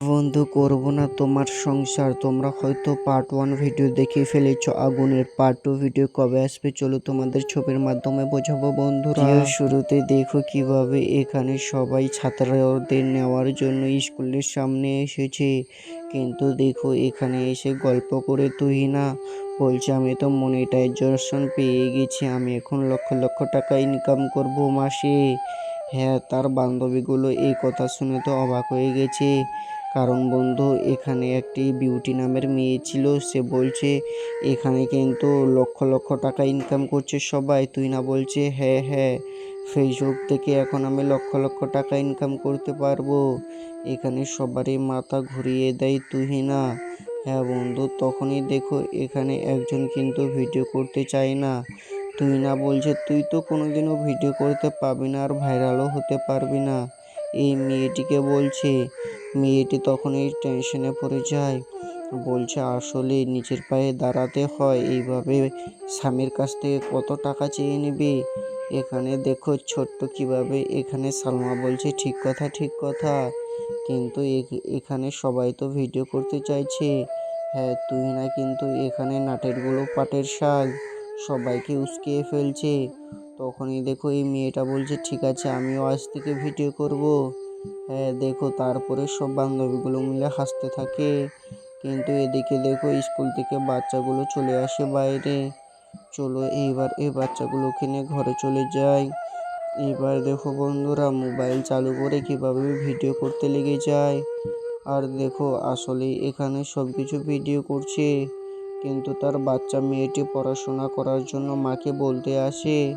বন্ধু করব না তোমার সংসার। তোমরা হয়তো পার্ট ওয়ান ভিডিও দেখে ফেলেছ। আগুনের পার্ট টু ভিডিও কবে আসবে চলো তোমাদের ছবির মাধ্যমে বোঝাবো বন্ধুরা। শুরুতে দেখো কীভাবে এখানে সবাই ছাত্রদের নেওয়ার জন্য স্কুলের সামনে এসেছে। কিন্তু দেখো এখানে এসে গল্প করে তুই না বলছে আমি তো মনিটাইজেশন পেয়ে গেছি। আমি এখন লক্ষ লক্ষ টাকা ইনকাম করব মাসে। হ্যাঁ তার বান্ধবীগুলো এই কথা শুনে তো অবাক হয়ে গেছে। কারণ বন্ধু, এখানে একটি বিউটি নামের মেয়ে ছিল। সে বলছে, এখানে কিন্তু লক্ষ লক্ষ টাকা ইনকাম করছে সবাই। তুই না বলছে হ্যাঁ হ্যাঁ ফেসবুক থেকে এখন আমি লক্ষ লক্ষ টাকা ইনকাম করতে পারব। এখানে সবারই মাথা ঘুরিয়ে দেয় তুই, না? হ্যাঁ বন্ধু, তখনই দেখো, এখানে একজন কিন্তু ভিডিও করতে চায় না। তুই না বলছে, তুই তো কোনোদিনও ভিডিও করতে পারবি না আর ভাইরালও হতে পারবি না। এই মেয়েটিকে বলছে মেয়েটি তখনই টেনশনে পড়ে যায়। বলছে, আসলে নিজের পায়ে দাঁড়াতে হয়। এইভাবে স্বামীর কাছ থেকে কত টাকা চেয়ে নেবে? এখানে দেখো ছোট্ট কীভাবে এখানে সালমা বলছে, ঠিক কথা ঠিক কথা। কিন্তু এখানে সবাই তো ভিডিও করতে চাইছে। হ্যাঁ তুই না কিন্তু এখানে নাটেরগুলো পাটের শাক সবাইকে উস্কিয়ে ফেলছে। তখনই দেখো এই মেয়েটা বলছে, ঠিক আছে, আমিও আজ থেকে ভিডিও করব। দেখো, তারপরে সব বান্ধবীগুলো মিলে হাসতে থাকে। কিন্তু এদিকে দেখো, স্কুল থেকে বাচ্চাগুলো চলে আসে বাইরে। চলো, এইবার এই বাচ্চাগুলোকে নিয়ে ঘরে চলে যাই। এবার দেখো বন্ধুরা, মোবাইল চালু করে কীভাবে ভিডিও করতে লেগে যায়। আর দেখো, আসলে এখানে সব কিছু ভিডিও করছে। কিন্তু তার বাচ্চা মেয়েটি পড়াশোনা করার জন্য মাকে বলতে আসে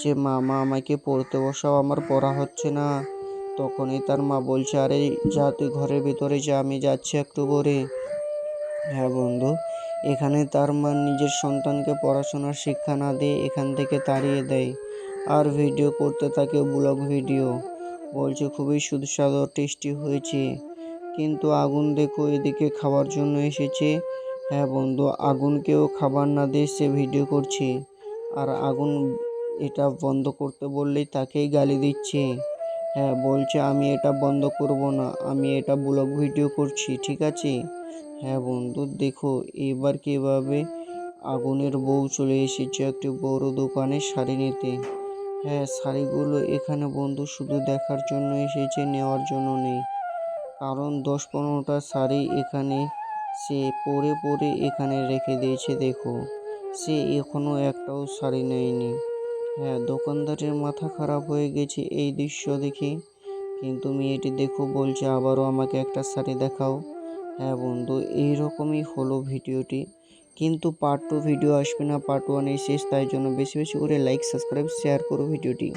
যে মা মা আমাকে পড়তে বসাও, আমার পড়া হচ্ছে না। তখনই তার মা বলছে, আরে, যা, তুই ঘরের ভিতরে যা, আমি যাচ্ছি একটু করে হ্যাঁ বন্ধু। এখানে তার মা নিজের সন্তানকে পড়াশোনার শিক্ষা না দিয়ে এখান থেকে তাড়িয়ে দেয়। আর ভিডিও করতে থাকে ব্লগ ভিডিও। বলছে, খুবই সুস্বাদু, টেস্টি হয়েছে। কিন্তু আগুন দেখো, এদিকে খাওয়ার জন্য এসেছে। হ্যাঁ বন্ধু, আগুনকেও খাবার না দিয়ে সে ভিডিও করছে। আর আগুন এটা বন্ধ করতে বললেই তাকেই গালি দিচ্ছে। হ্যাঁ বলছে আমি এটা বন্ধ করব না, আমি এটা ব্লগ ভিডিও করছি, ঠিক আছে? হ্যাঁ বন্ধু, দেখো এবার কীভাবে আগুনের বউ চলে এসেছে একটি বড় দোকানে শাড়ি নিতে। হ্যাঁ শাড়িগুলো এখানে বন্ধু শুধু দেখার জন্য এসেছে, নেওয়ার জন্য নেই। কারণ দশ পনেরোটা শাড়ি এখানে সে পরে পরে এখানে রেখে দিয়েছে, দেখো। সে এখনও একটাও শাড়ি নেয়নি। হ্যাঁ দোকানদারের মাথা খারাপ হয়ে গেছে এই দৃশ্য দেখে। কিন্তু মেয়েটি দেখো বলছে, আবারও আমাকে একটা শাড়ি দেখাও। হ্যাঁ বন্ধু, এইরকমই হলো ভিডিওটি। কিন্তু পার্ট টু ভিডিও আসবে না পার্ট ওয়ানে শেষ, তাই জন্য বেশি বেশি করে লাইক সাবস্ক্রাইব শেয়ার করো ভিডিওটি।